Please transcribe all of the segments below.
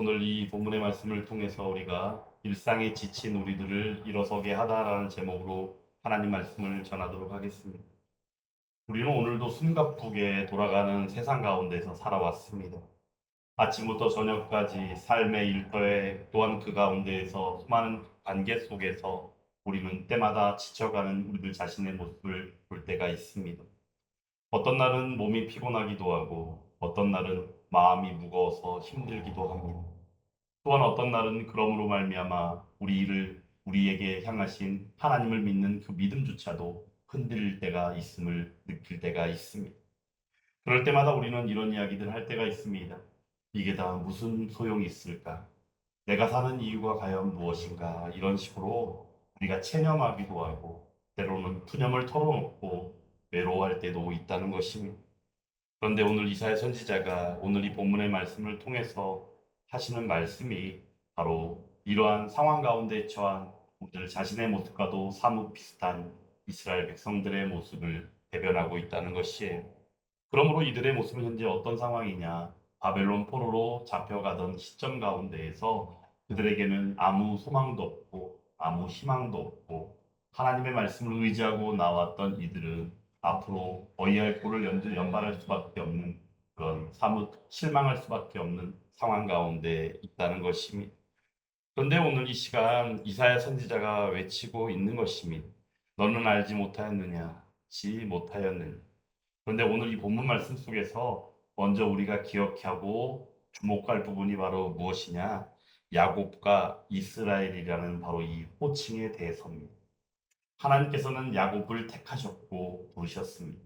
오늘 이 본문의 말씀을 통해서 우리가 일상에 지친 우리들을 일어서게 하다라는 제목으로 하나님 말씀을 전하도록 하겠습니다. 우리는 오늘도 숨가쁘게 돌아가는 세상 가운데서 살아왔습니다. 아침부터 저녁까지 삶의 일터에 또한 그 가운데에서 수많은 관계 속에서 우리는 때마다 지쳐가는 우리들 자신의 모습을 볼 때가 있습니다. 어떤 날은 몸이 피곤하기도 하고 어떤 날은 마음이 무거워서 힘들기도 합니다. 또한 어떤 날은 그러므로 말미암아 우리 일을 우리에게 향하신 하나님을 믿는 그 믿음조차도 흔들릴 때가 있음을 느낄 때가 있습니다. 그럴 때마다 우리는 이런 이야기들 할 때가 있습니다. 이게 다 무슨 소용이 있을까? 내가 사는 이유가 과연 무엇인가? 이런 식으로 우리가 체념하기도 하고 때로는 푸념을 털어놓고 외로워할 때도 있다는 것입니다. 그런데 오늘 이사야 선지자가 오늘 이 본문의 말씀을 통해서 하시는 말씀이 바로 이러한 상황 가운데 처한 우리들 자신의 모습과도 사뭇 비슷한 이스라엘 백성들의 모습을 대변하고 있다는 것이에요. 그러므로 이들의 모습은 현재 어떤 상황이냐? 바벨론 포로로 잡혀가던 시점 가운데에서 그들에게는 아무 소망도 없고 아무 희망도 없고 하나님의 말씀을 의지하고 나왔던 이들은 앞으로 어이할 꼴을 연, 연발할 수밖에 없는 그런 사뭇 실망할 수밖에 없는 상황 가운데 있다는 것입니다. 그런데 오늘 이 시간 이사야 선지자가 외치고 있는 것입니다. 너는 알지 못하였느냐? 지 못하였느냐? 그런데 오늘 이 본문 말씀 속에서 먼저 우리가 기억하고 주목할 부분이 바로 무엇이냐? 야곱과 이스라엘이라는 바로 이 호칭에 대해서입니다. 하나님께서는 야곱을 택하셨고 부르셨습니다.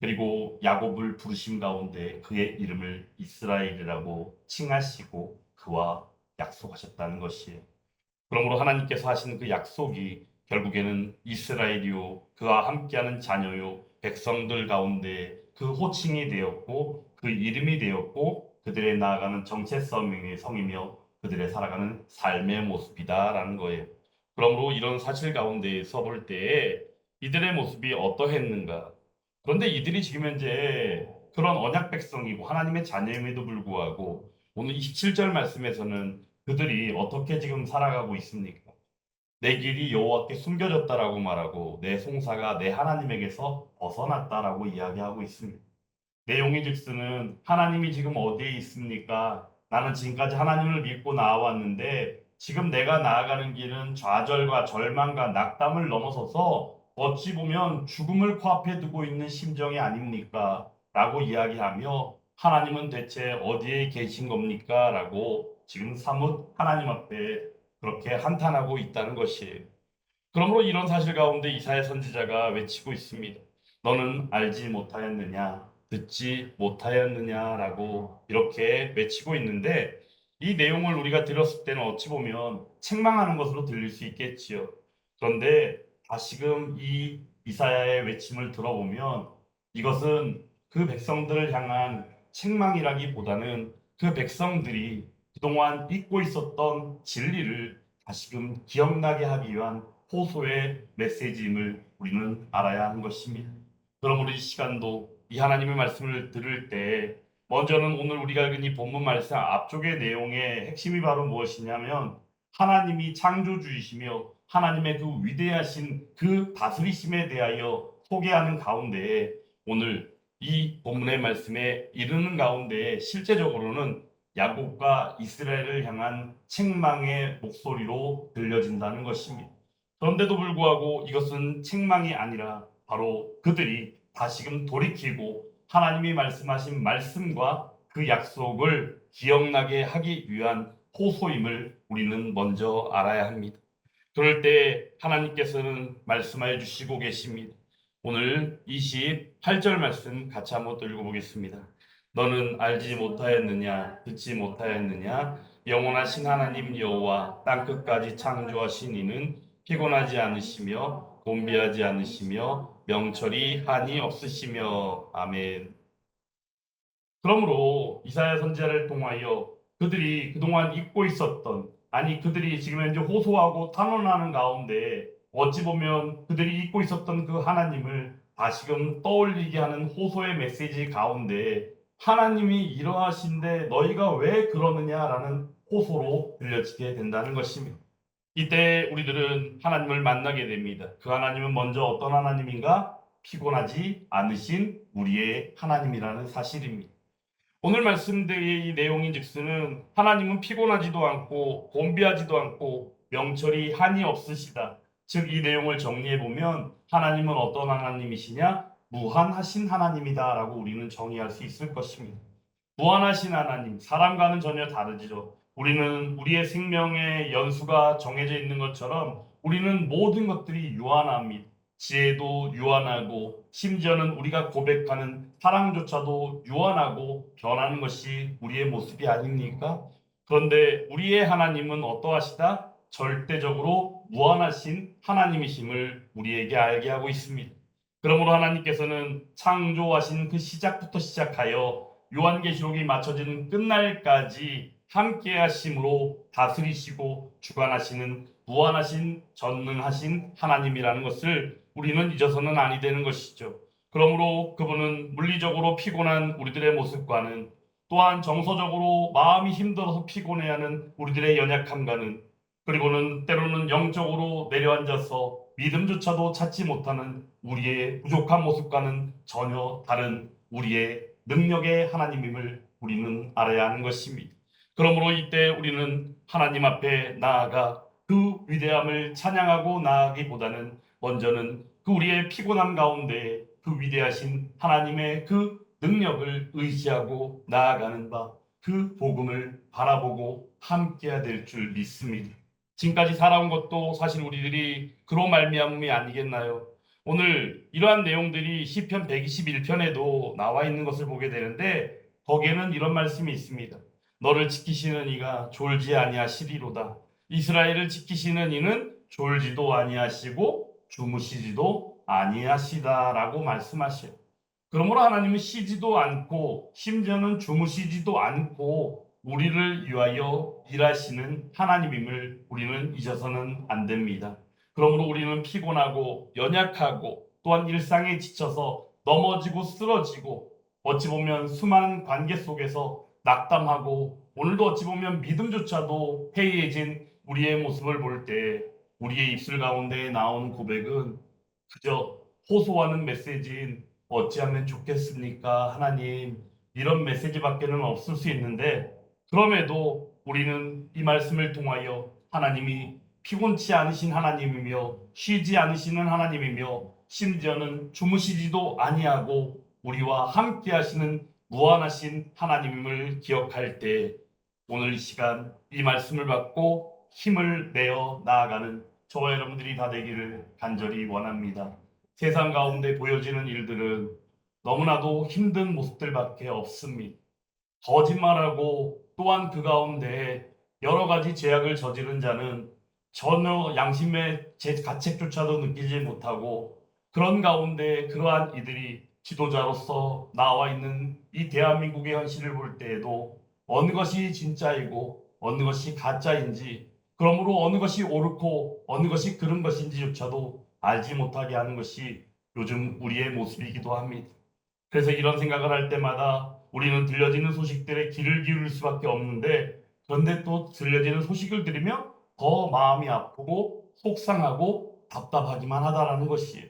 그리고 야곱을 부르심 가운데 그의 이름을 이스라엘이라고 칭하시고 그와 약속하셨다는 것이에요. 그러므로 하나님께서 하신 그 약속이 결국에는 이스라엘이요 그와 함께하는 자녀요 백성들 가운데 그 호칭이 되었고 그 이름이 되었고 그들의 나아가는 정체성의 성이며 그들의 살아가는 삶의 모습이다라는 거예요. 그러므로 이런 사실 가운데서 볼 때에 이들의 모습이 어떠했는가? 그런데 이들이 지금 현재 그런 언약 백성이고 하나님의 자녀임에도 불구하고 오늘 27절 말씀에서는 그들이 어떻게 지금 살아가고 있습니까? 내 길이 여호와께 숨겨졌다라고 말하고 내 송사가 내 하나님에게서 벗어났다라고 이야기하고 있습니다. 내용이 즉스는 하나님이 지금 어디에 있습니까? 나는 지금까지 하나님을 믿고 나아왔는데 지금 내가 나아가는 길은 좌절과 절망과 낙담을 넘어서서 어찌 보면 죽음을 코앞에 두고 있는 심정이 아닙니까? 라고 이야기하며 하나님은 대체 어디에 계신 겁니까? 라고 지금 사뭇 하나님 앞에 그렇게 한탄하고 있다는 것이에요. 그러므로 이런 사실 가운데 이사야 선지자가 외치고 있습니다. 너는 알지 못하였느냐? 듣지 못하였느냐라고 이렇게 외치고 있는데 이 내용을 우리가 들었을 때는 어찌 보면 책망하는 것으로 들릴 수 있겠지요. 그런데 다시금 이 이사야의 외침을 들어보면 이것은 그 백성들을 향한 책망이라기보다는 그 백성들이 그동안 잊고 있었던 진리를 다시금 기억나게 하기 위한 호소의 메시지임을 우리는 알아야 하는 것입니다. 그러므로 이 시간도 이 하나님의 말씀을 들을 때 먼저는 오늘 우리가 읽은 이 본문 말씀 앞쪽의 내용의 핵심이 바로 무엇이냐면 하나님이 창조주이시며 하나님의 그 위대하신 그 다스리심에 대하여 소개하는 가운데 오늘 이 본문의 말씀에 이르는 가운데 실제적으로는 야곱과 이스라엘을 향한 책망의 목소리로 들려진다는 것입니다. 그런데도 불구하고 이것은 책망이 아니라 바로 그들이 다시금 돌이키고 하나님이 말씀하신 말씀과 그 약속을 기억나게 하기 위한 호소임을 우리는 먼저 알아야 합니다. 그럴 때 하나님께서는 말씀하여 주시고 계십니다. 오늘 28절 말씀 같이 한번 또 읽어보겠습니다. 너는 알지 못하였느냐 듣지 못하였느냐 영원하신 하나님 여호와 땅 끝까지 창조하신 이는 피곤하지 않으시며 곤비하지 않으시며 명철이 한이 없으시며 아멘. 그러므로 이사야 선지자를 통하여 그들이 그동안 잊고 있었던 아니 그들이 지금 현재 호소하고 탄원하는 가운데 어찌 보면 그들이 잊고 있었던 그 하나님을 다시금 떠올리게 하는 호소의 메시지 가운데 하나님이 이러하신데 너희가 왜 그러느냐라는 호소로 들려지게 된다는 것입니다. 이때 우리들은 하나님을 만나게 됩니다. 그 하나님은 먼저 어떤 하나님인가? 피곤하지 않으신 우리의 하나님이라는 사실입니다. 오늘 말씀드릴 이 내용인 즉스는 하나님은 피곤하지도 않고 곤비하지도 않고 명철이 한이 없으시다. 즉 이 내용을 정리해 보면 하나님은 어떤 하나님이시냐? 무한하신 하나님이다라고 우리는 정의할 수 있을 것입니다. 무한하신 하나님, 사람과는 전혀 다르죠. 우리는 우리의 생명의 연수가 정해져 있는 것처럼 우리는 모든 것들이 유한합니다. 지혜도 유한하고 심지어는 우리가 고백하는 사랑조차도 유한하고 변하는 것이 우리의 모습이 아닙니까? 그런데 우리의 하나님은 어떠하시다? 절대적으로 무한하신 하나님이심을 우리에게 알게 하고 있습니다. 그러므로 하나님께서는 창조하신 그 시작부터 시작하여 요한계시록이 맞춰지는 끝날까지 함께 하심으로 다스리시고 주관하시는 무한하신 전능하신 하나님이라는 것을 우리는 잊어서는 아니 되는 것이죠. 그러므로 그분은 물리적으로 피곤한 우리들의 모습과는 또한 정서적으로 마음이 힘들어서 피곤해하는 우리들의 연약함과는 그리고는 때로는 영적으로 내려앉아서 믿음조차도 찾지 못하는 우리의 부족한 모습과는 전혀 다른 우리의 능력의 하나님임을 우리는 알아야 하는 것입니다. 그러므로 이때 우리는 하나님 앞에 나아가 그 위대함을 찬양하고 나아가기보다는 먼저는 그 우리의 피곤함 가운데 그 위대하신 하나님의 그 능력을 의지하고 나아가는 바 그 복음을 바라보고 함께해야 될 줄 믿습니다. 지금까지 살아온 것도 사실 우리들이 그로 말미암음이 아니겠나요? 오늘 이러한 내용들이 시편 121편에도 나와 있는 것을 보게 되는데 거기에는 이런 말씀이 있습니다. 너를 지키시는 이가 졸지 아니하시리로다. 이스라엘을 지키시는 이는 졸지도 아니하시고 주무시지도 아니하시다라고 말씀하셔요. 그러므로 하나님은 쉬지도 않고 심지어는 주무시지도 않고 우리를 위하여 일하시는 하나님임을 우리는 잊어서는 안 됩니다. 그러므로 우리는 피곤하고 연약하고 또한 일상에 지쳐서 넘어지고 쓰러지고 어찌 보면 수많은 관계 속에서 낙담하고 오늘도 어찌 보면 믿음조차도 해이해진 우리의 모습을 볼 때 우리의 입술 가운데 나온 고백은 그저 호소하는 메시지인 어찌하면 좋겠습니까? 하나님 이런 메시지밖에는 없을 수 있는데 그럼에도 우리는 이 말씀을 통하여 하나님이 피곤치 않으신 하나님이며 쉬지 않으시는 하나님이며 심지어는 주무시지도 아니하고 우리와 함께 하시는 무한하신 하나님임을 기억할 때 오늘 이 시간 이 말씀을 받고 힘을 내어 나아가는 저와 여러분들이 다 되기를 간절히 원합니다. 세상 가운데 보여지는 일들은 너무나도 힘든 모습들밖에 없습니다. 거짓말하고 또한 그 가운데 여러 가지 죄악을 저지른 자는 전혀 양심의 제 가책조차도 느끼지 못하고 그런 가운데 그러한 이들이 지도자로서 나와 있는 이 대한민국의 현실을 볼 때에도 어느 것이 진짜이고 어느 것이 가짜인지 그러므로 어느 것이 옳고 어느 것이 그른 것인지조차도 알지 못하게 하는 것이 요즘 우리의 모습이기도 합니다. 그래서 이런 생각을 할 때마다 우리는 들려지는 소식들에 귀를 기울일 수밖에 없는데 그런데 또 들려지는 소식을 들으면 더 마음이 아프고 속상하고 답답하기만 하다라는 것이에요.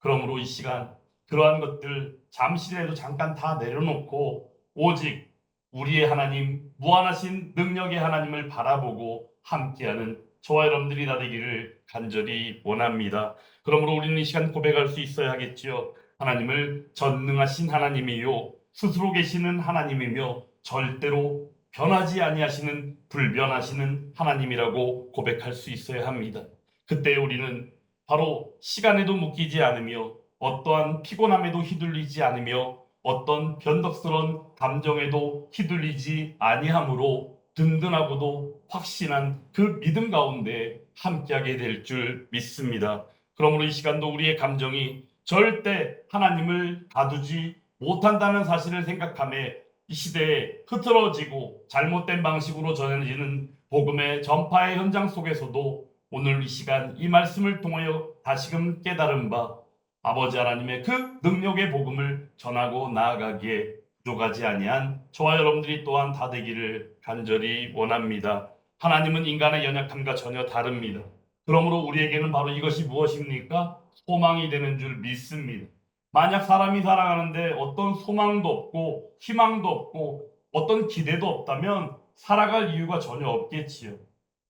그러므로 이 시간 그러한 것들 잠시라도 잠깐 다 내려놓고 오직 우리의 하나님 무한하신 능력의 하나님을 바라보고 함께하는 저와 여러분들이 다 되기를 간절히 원합니다. 그러므로 우리는 이 시간 고백할 수 있어야 하겠지요. 하나님을 전능하신 하나님이요 스스로 계시는 하나님이며 절대로 변하지 아니하시는 불변하시는 하나님이라고 고백할 수 있어야 합니다. 그때 우리는 바로 시간에도 묶이지 않으며 어떠한 피곤함에도 휘둘리지 않으며 어떤 변덕스러운 감정에도 휘둘리지 아니함으로 든든하고도 확신한 그 믿음 가운데 함께하게 될 줄 믿습니다. 그러므로 이 시간도 우리의 감정이 절대 하나님을 가두지 못한다는 사실을 생각함에 이 시대에 흐트러지고 잘못된 방식으로 전해지는 복음의 전파의 현장 속에서도 오늘 이 시간 이 말씀을 통하여 다시금 깨달은 바 아버지 하나님의 그 능력의 복음을 전하고 나아가기에 부족하지 아니한 저와 여러분들이 또한 다 되기를 간절히 원합니다. 하나님은 인간의 연약함과 전혀 다릅니다. 그러므로 우리에게는 바로 이것이 무엇입니까? 소망이 되는 줄 믿습니다. 만약 사람이 살아가는데 어떤 소망도 없고 희망도 없고 어떤 기대도 없다면 살아갈 이유가 전혀 없겠지요.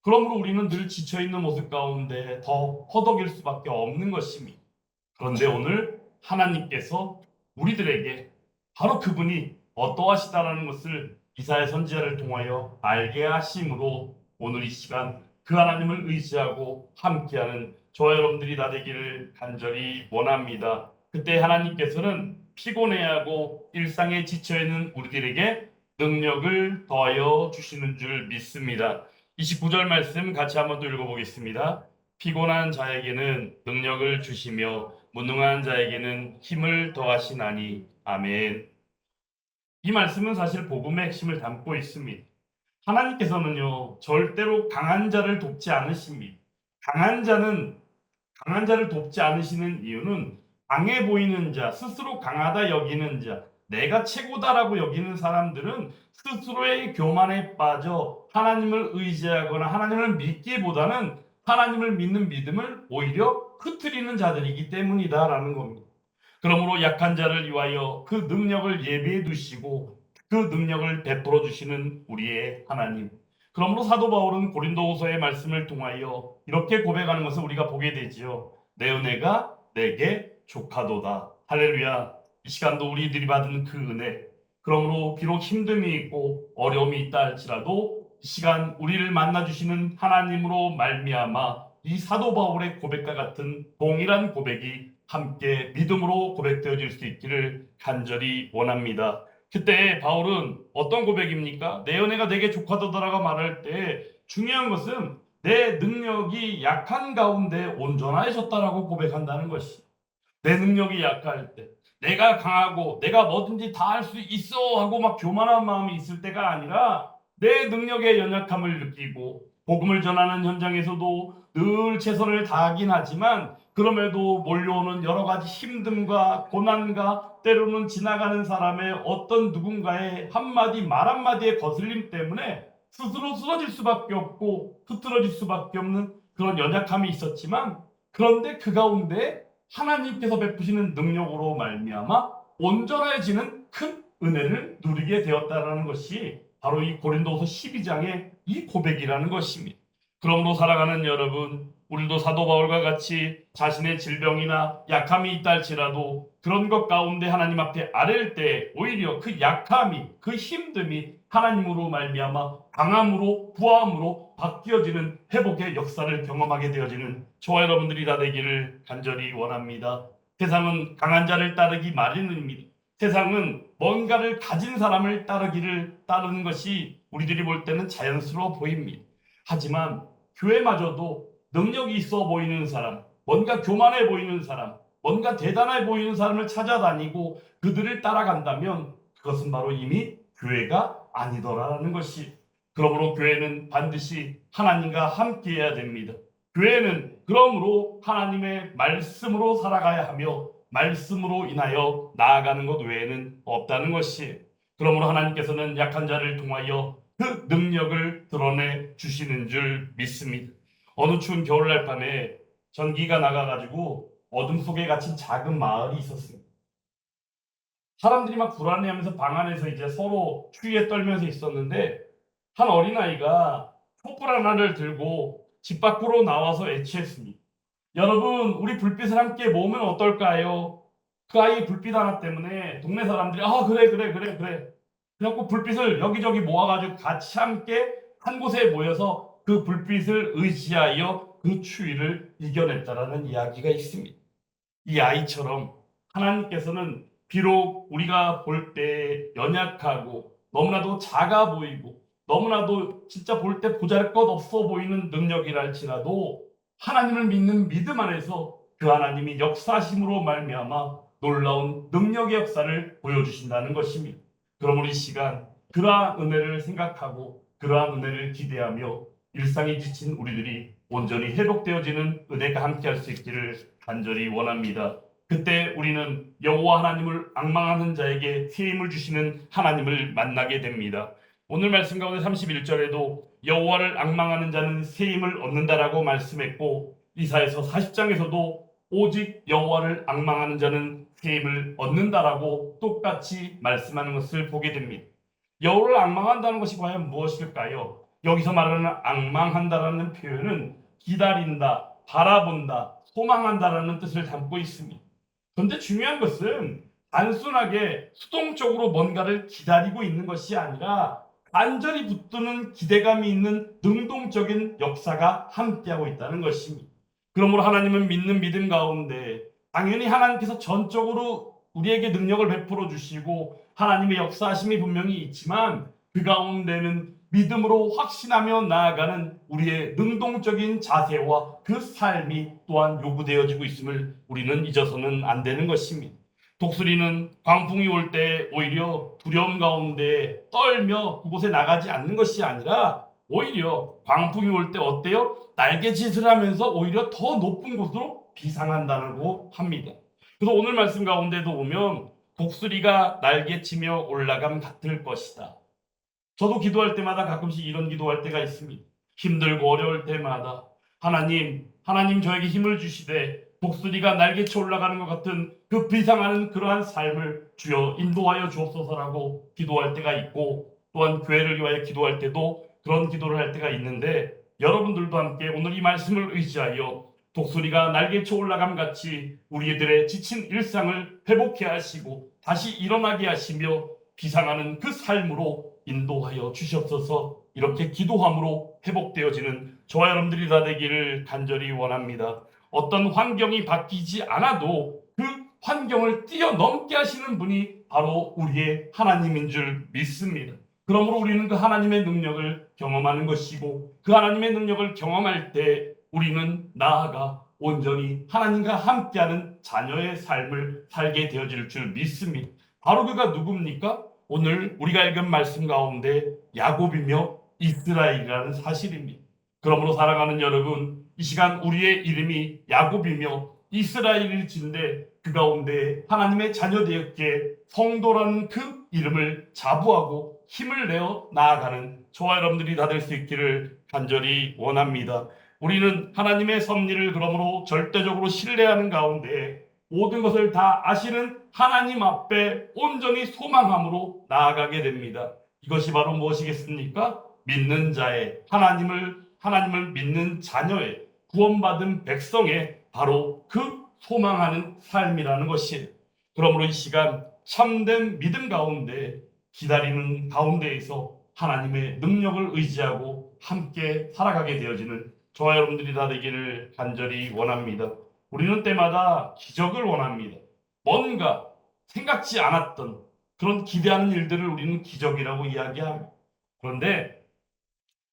그러므로 우리는 늘 지쳐있는 모습 가운데 더 허덕일 수밖에 없는 것입니다. 그런데 오늘 하나님께서 우리들에게 바로 그분이 어떠하시다라는 것을 이사야 선지자를 통하여 알게 하심으로 오늘 이 시간 그 하나님을 의지하고 함께하는 저와 여러분들이 다 되기를 간절히 원합니다. 그때 하나님께서는 피곤해하고 일상에 지쳐있는 우리들에게 능력을 더하여 주시는 줄 믿습니다. 29절 말씀 같이 한번 또 읽어보겠습니다. 피곤한 자에게는 능력을 주시며 무능한 자에게는 힘을 더하시나니 아멘. 이 말씀은 사실 복음의 핵심을 담고 있습니다. 하나님께서는요 절대로 강한 자를 돕지 않으십니다. 강한 자는 강한 자를 돕지 않으시는 이유는 강해 보이는 자, 스스로 강하다 여기는 자, 내가 최고다라고 여기는 사람들은 스스로의 교만에 빠져 하나님을 의지하거나 하나님을 믿기보다는 하나님을 믿는 믿음을 오히려 흐트리는 자들이기 때문이다라는 겁니다. 그러므로 약한 자를 위하여 그 능력을 예비해 두시고 그 능력을 베풀어 주시는 우리의 하나님. 그러므로 사도 바울은 고린도후서의 말씀을 통하여 이렇게 고백하는 것을 우리가 보게 되지요. 내 은혜가 내게 족하도다. 할렐루야. 이 시간도 우리들이 받은 그 은혜. 그러므로 비록 힘듦이 있고 어려움이 있다 할지라도 이 시간 우리를 만나 주시는 하나님으로 말미암아 이 사도 바울의 고백과 같은 동일한 고백이 함께 믿음으로 고백되어질 수 있기를 간절히 원합니다. 그때 바울은 어떤 고백입니까? 내 은혜가 내게 족하도다라고 말할 때 중요한 것은 내 능력이 약한 가운데 온전하셨다라고 고백한다는 것이. 내 능력이 약할 때, 내가 강하고 내가 뭐든지 다 할 수 있어 하고 막 교만한 마음이 있을 때가 아니라 내 능력의 연약함을 느끼고 복음을 전하는 현장에서도 늘 최선을 다하긴 하지만 그럼에도 몰려오는 여러 가지 힘듦과 고난과 때로는 지나가는 사람의 어떤 누군가의 한마디 말 한마디의 거슬림 때문에 스스로 쓰러질 수밖에 없고 흐트러질 수밖에 없는 그런 연약함이 있었지만 그런데 그 가운데 하나님께서 베푸시는 능력으로 말미암아 온전해지는 큰 은혜를 누리게 되었다라는 것이 바로 이 고린도서 12장의 이 고백이라는 것입니다. 그러므로 살아가는 여러분, 우리도 사도 바울과 같이 자신의 질병이나 약함이 있다 할지라도 그런 것 가운데 하나님 앞에 아랠 때 오히려 그 약함이 그 힘듦이 하나님으로 말미암아 강함으로 부함으로 바뀌어지는 회복의 역사를 경험하게 되어지는 저와 여러분들이 다 되기를 간절히 원합니다. 세상은 강한 자를 따르기 마련입니다. 세상은 뭔가를 가진 사람을 따르기를 따르는 것이 우리들이 볼 때는 자연스러워 보입니다. 하지만 교회마저도 능력이 있어 보이는 사람, 뭔가 교만해 보이는 사람, 뭔가 대단해 보이는 사람을 찾아다니고 그들을 따라간다면 그것은 바로 이미 교회가 아니더라라는 것이 그러므로 교회는 반드시 하나님과 함께해야 됩니다. 교회는 그러므로 하나님의 말씀으로 살아가야 하며 말씀으로 인하여 나아가는 것 외에는 없다는 것이 그러므로 하나님께서는 약한 자를 통하여 그 능력을 드러내 주시는 줄 믿습니다. 어느 추운 겨울날 밤에 전기가 나가가지고 어둠 속에 갇힌 작은 마을이 있었습니다. 사람들이 막 불안해하면서 방 안에서 이제 서로 추위에 떨면서 있었는데 한 어린아이가 촛불 하나를 들고 집 밖으로 나와서 애취했습니다. 여러분, 우리 불빛을 함께 모으면 어떨까요? 그 아이 불빛 하나 때문에 동네 사람들이 아 그래 그래 그래 그래 그래갖고 불빛을 여기저기 모아가지고 같이 함께 한 곳에 모여서 그 불빛을 의지하여 그 추위를 이겨냈다라는 이야기가 있습니다. 이 아이처럼 하나님께서는 비록 우리가 볼 때 연약하고 너무나도 작아 보이고 너무나도 진짜 볼 때 보잘 것 없어 보이는 능력이랄지라도 하나님을 믿는 믿음 안에서 그 하나님이 역사심으로 말미암아 놀라운 능력의 역사를 보여주신다는 것입니다. 그러므로 이 시간 그러한 은혜를 생각하고 그러한 은혜를 기대하며 일상에 지친 우리들이 온전히 회복되어지는 은혜가 함께할 수 있기를 간절히 원합니다. 그때 우리는 여호와 하나님을 악망하는 자에게 새 힘을 주시는 하나님을 만나게 됩니다. 오늘 말씀 가운데 31절에도 여호와를 악망하는 자는 새 힘을 얻는다라고 말씀했고 이사에서 40장에서도 오직 여호와를 악망하는 자는 새 힘을 얻는다라고 똑같이 말씀하는 것을 보게 됩니다. 여호와를 악망한다는 것이 과연 무엇일까요? 여기서 말하는 악망한다라는 표현은 기다린다, 바라본다, 소망한다라는 뜻을 담고 있습니다. 그런데 중요한 것은 단순하게 수동적으로 뭔가를 기다리고 있는 것이 아니라 간절히 붙드는 기대감이 있는 능동적인 역사가 함께하고 있다는 것입니다. 그러므로 하나님은 믿는 믿음 가운데 당연히 하나님께서 전적으로 우리에게 능력을 베풀어 주시고 하나님의 역사하심이 분명히 있지만 그 가운데는 믿음으로 확신하며 나아가는 우리의 능동적인 자세와 그 삶이 또한 요구되어지고 있음을 우리는 잊어서는 안 되는 것입니다. 독수리는 광풍이 올 때 오히려 두려움 가운데 떨며 그곳에 나가지 않는 것이 아니라 오히려 광풍이 올 때 어때요? 날개짓을 하면서 오히려 더 높은 곳으로 비상한다고 합니다. 그래서 오늘 말씀 가운데도 보면 독수리가 날개치며 올라감 같을 것이다. 저도 기도할 때마다 가끔씩 이런 기도할 때가 있습니다. 힘들고 어려울 때마다 하나님, 하나님 저에게 힘을 주시되 독수리가 날개쳐 올라가는 것 같은 그 비상하는 그러한 삶을 주여 인도하여 주옵소서라고 기도할 때가 있고 또한 교회를 위하여 기도할 때도 그런 기도를 할 때가 있는데 여러분들도 함께 오늘 이 말씀을 의지하여 독수리가 날개쳐 올라감 같이 우리들의 지친 일상을 회복해 하시고 다시 일어나게 하시며 비상하는 그 삶으로 인도하여 주시옵소서 이렇게 기도함으로 회복되어지는 저와 여러분들이 다 되기를 간절히 원합니다. 어떤 환경이 바뀌지 않아도 그 환경을 뛰어넘게 하시는 분이 바로 우리의 하나님인 줄 믿습니다. 그러므로 우리는 그 하나님의 능력을 경험하는 것이고 그 하나님의 능력을 경험할 때 우리는 나아가 온전히 하나님과 함께하는 자녀의 삶을 살게 되어질 줄 믿습니다. 바로 그가 누굽니까? 오늘 우리가 읽은 말씀 가운데 야곱이며 이스라엘이라는 사실입니다. 그러므로 사랑하는 여러분, 이 시간 우리의 이름이 야곱이며 이스라엘일 진데 그 가운데 하나님의 자녀되었기에 성도라는 그 이름을 자부하고 힘을 내어 나아가는 저와 여러분들이 다 될 수 있기를 간절히 원합니다. 우리는 하나님의 섭리를 그러므로 절대적으로 신뢰하는 가운데 모든 것을 다 아시는 하나님 앞에 온전히 소망함으로 나아가게 됩니다. 이것이 바로 무엇이겠습니까? 믿는 자의 하나님을 하나님을 믿는 자녀의 구원받은 백성의 바로 그 소망하는 삶이라는 것이에요. 그러므로 이 시간 참된 믿음 가운데 기다리는 가운데에서 하나님의 능력을 의지하고 함께 살아가게 되어지는 저와 여러분들이 다 되기를 간절히 원합니다. 우리는 때마다 기적을 원합니다. 뭔가 생각지 않았던 그런 기대하는 일들을 우리는 기적이라고 이야기합니다. 그런데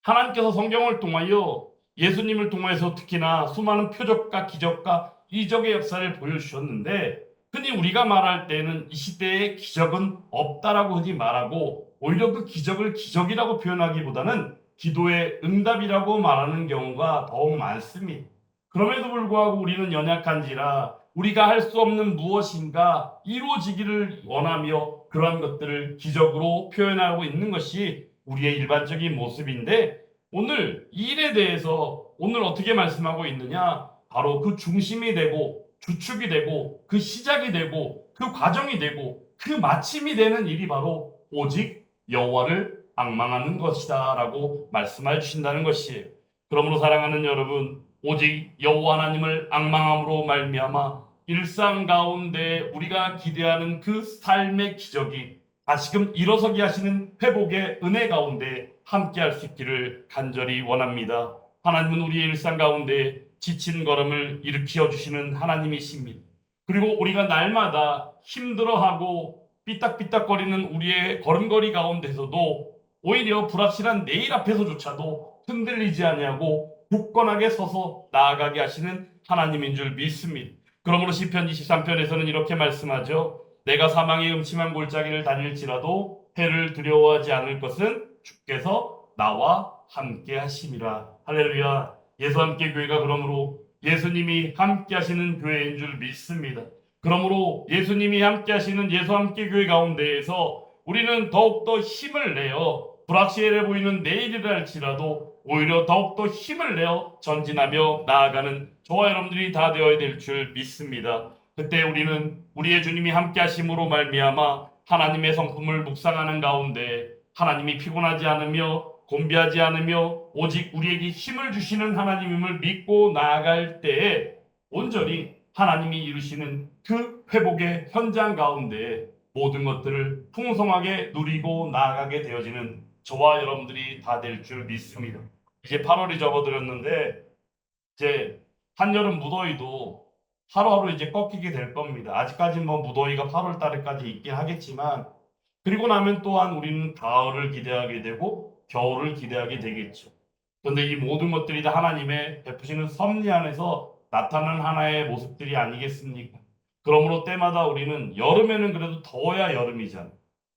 하나님께서 성경을 통하여 예수님을 통해서 특히나 수많은 표적과 기적과 이적의 역사를 보여주셨는데 흔히 우리가 말할 때는 이 시대에 기적은 없다라고 흔히 말하고 오히려 그 기적을 기적이라고 표현하기보다는 기도의 응답이라고 말하는 경우가 더욱 많습니다. 그럼에도 불구하고 우리는 연약한지라 우리가 할 수 없는 무엇인가 이루어지기를 원하며 그러한 것들을 기적으로 표현하고 있는 것이 우리의 일반적인 모습인데 오늘 이 일에 대해서 오늘 어떻게 말씀하고 있느냐 바로 그 중심이 되고 주축이 되고 그 시작이 되고 그 과정이 되고 그 마침이 되는 일이 바로 오직 여호와를 악망하는 것이다라고 말씀해 주신다는 것이에요. 그러므로 사랑하는 여러분 오직 여호와 하나님을 악망함으로 말미암아 일상 가운데 우리가 기대하는 그 삶의 기적이 다시금 일어서게 하시는 회복의 은혜 가운데 함께 할 수 있기를 간절히 원합니다. 하나님은 우리의 일상 가운데 지친 걸음을 일으켜 주시는 하나님이십니다. 그리고 우리가 날마다 힘들어하고 삐딱삐딱거리는 우리의 걸음걸이 가운데서도 오히려 불확실한 내일 앞에서조차도 흔들리지 아니하고 굳건하게 서서 나아가게 하시는 하나님인 줄 믿습니다. 그러므로 시편 23편에서는 이렇게 말씀하죠. 내가 사망의 음침한 골짜기를 다닐지라도 해를 두려워하지 않을 것은 주께서 나와 함께 하심이라. 할렐루야. 예수 함께 교회가 그러므로 예수님이 함께 하시는 교회인 줄 믿습니다. 그러므로 예수님이 함께 하시는 예수 함께 교회 가운데에서 우리는 더욱더 힘을 내어 불확실해 보이는 내일이라 할지라도 오히려 더욱더 힘을 내어 전진하며 나아가는 저와 여러분들이 다 되어야 될 줄 믿습니다. 그때 우리는 우리의 주님이 함께 하심으로 말미암아 하나님의 성품을 묵상하는 가운데 하나님이 피곤하지 않으며 곤비하지 않으며 오직 우리에게 힘을 주시는 하나님임을 믿고 나아갈 때에 온전히 하나님이 이루시는 그 회복의 현장 가운데 모든 것들을 풍성하게 누리고 나아가게 되어지는 저와 여러분들이 다 될 줄 믿습니다. 이제 8월이 접어들었는데 이제 한여름 무더위도 하루하루 이제 꺾이게 될 겁니다. 아직까지 뭐 무더위가 8월 달에까지 있긴 하겠지만 그리고 나면 또한 우리는 가을을 기대하게 되고 겨울을 기대하게 되겠죠. 그런데 이 모든 것들이 다 하나님의 베푸시는 섭리 안에서 나타나는 하나의 모습들이 아니겠습니까? 그러므로 때마다 우리는 여름에는 그래도 더워야 여름이잖아요.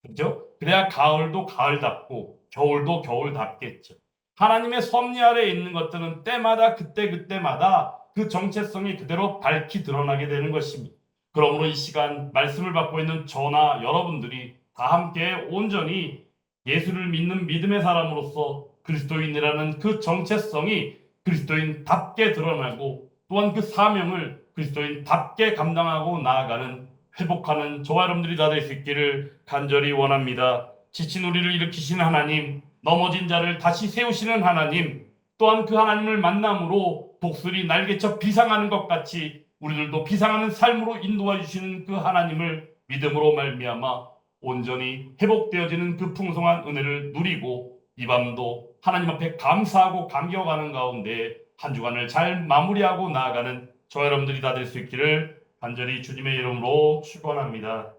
그죠? 그래야 가을도 가을답고 겨울도 겨울답겠죠. 하나님의 섭리 아래 있는 것들은 때마다 그때 그때마다 그 정체성이 그대로 밝히 드러나게 되는 것입니다. 그러므로 이 시간 말씀을 받고 있는 저나 여러분들이 다 함께 온전히 예수를 믿는 믿음의 사람으로서 그리스도인이라는 그 정체성이 그리스도인답게 드러나고 또한 그 사명을 그리스도인답게 감당하고 나아가는 회복하는 저와 여러분들이 다 될 수 있기를 간절히 원합니다. 지친 우리를 일으키시는 하나님, 넘어진 자를 다시 세우시는 하나님, 또한 그 하나님을 만남으로 독수리 날개쳐 비상하는 것 같이 우리들도 비상하는 삶으로 인도해 주시는 그 하나님을 믿음으로 말미암아 온전히 회복되어지는 그 풍성한 은혜를 누리고 이 밤도 하나님 앞에 감사하고 감격하는 가운데 한 주간을 잘 마무리하고 나아가는 저 여러분들이 다 될 수 있기를 간절히 주님의 이름으로 축원합니다.